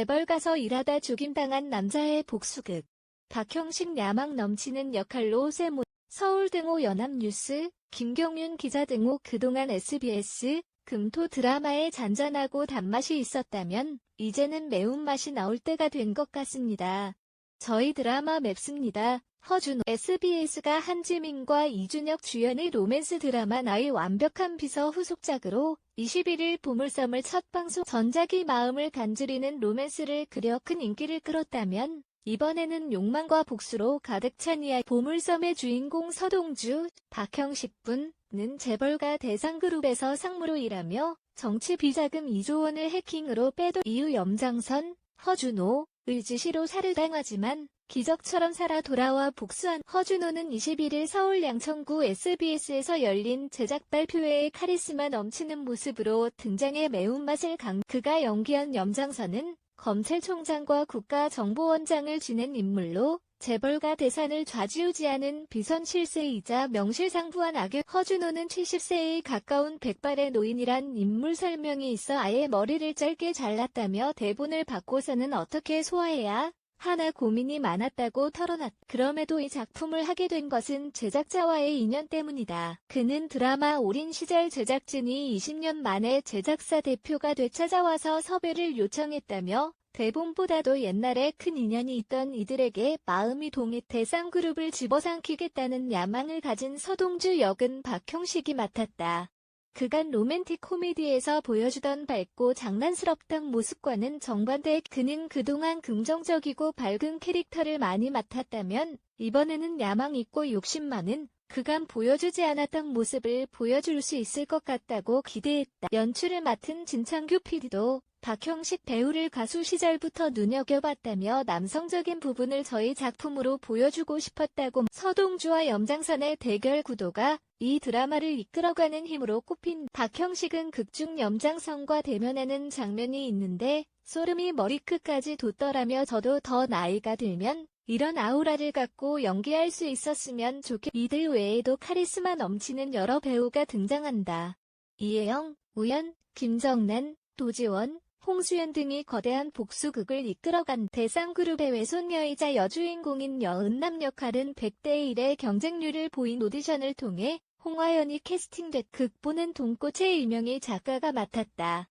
재벌 가서 일하다 죽임당한 남자의 복수극. 박형식 야망 넘치는 역할로 쇠모 서울 등호 연합뉴스 김경윤 기자 등호 그동안 SBS 금토 드라마에 잔잔하고 단맛이 있었다면 이제는 매운맛이 나올 때가 된 것 같습니다. 저희 드라마 맵습니다. 허준호 SBS가 한지민과 이준혁 주연의 로맨스 드라마 나의 완벽한 비서 후속작으로 21일 보물섬을 첫 방송 전작이 마음을 간지리는 로맨스를 그려 큰 인기를 끌었다면 이번에는 욕망과 복수로 가득 찬 이야기 보물섬의 주인공 서동주, 박형식 분은 재벌가 대상그룹에서 상무로 일하며 정치 비자금 2조 원을 해킹으로 빼도 이후 염장선, 허준호, 을지시로 살해당하지만 기적처럼 살아 돌아와 복수한 허준호는 21일 서울 양천구 SBS에서 열린 제작 발표회에 카리스마 넘치는 모습으로 등장해 매운맛을 강 그가 연기한 염장선은 검찰총장과 국가정보원장을 지낸 인물로 재벌가 대산을 좌지우지하는 비선 실세이자 명실상부한 악역 허준호는 70세에 가까운 백발의 노인이란 인물 설명이 있어 아예 머리를 짧게 잘랐다며 대본을 받고서는 어떻게 소화해야 하나 고민이 많았다고 털어놨. 그럼에도 이 작품을 하게 된 것은 제작자와의 인연 때문이다. 그는 드라마 올인 시절 제작진이 20년 만에 제작사 대표가 되찾아와서 섭외를 요청했다며 대본보다도 옛날에 큰 인연이 있던 이들에게 마음이 동해 대상 그룹을 집어삼키겠다는 야망을 가진 서동주 역은 박형식이 맡았다. 그간 로맨틱 코미디에서 보여주던 밝고 장난스럽던 모습과는 정반대 그는 그동안 긍정적이고 밝은 캐릭터를 많이 맡았다면 이번에는 야망 있고 욕심 많은 그간 보여주지 않았던 모습을 보여줄 수 있을 것 같다고 기대했다. 연출을 맡은 진창규 PD도 박형식 배우를 가수 시절부터 눈여겨봤다며 남성적인 부분을 저희 작품으로 보여주고 싶었다고 서동주와 염장선의 대결 구도가 이 드라마를 이끌어가는 힘으로 꼽힌 박형식은 극중 염장선과 대면하는 장면이 있는데 소름이 머리끝까지 돋더라며 저도 더 나이가 들면 이런 아우라를 갖고 연기할 수 있었으면 좋겠 이들 외에도 카리스마 넘치는 여러 배우가 등장한다. 이혜영, 우연, 김정난, 도지원, 홍수연 등이 거대한 복수극을 이끌어간 대상그룹의 외손녀이자 여주인공인 여은남 역할은 100대 1의 경쟁률을 보인 오디션을 통해 홍화연이 캐스팅됐 극보는 동꽃의 일명의 작가가 맡았다.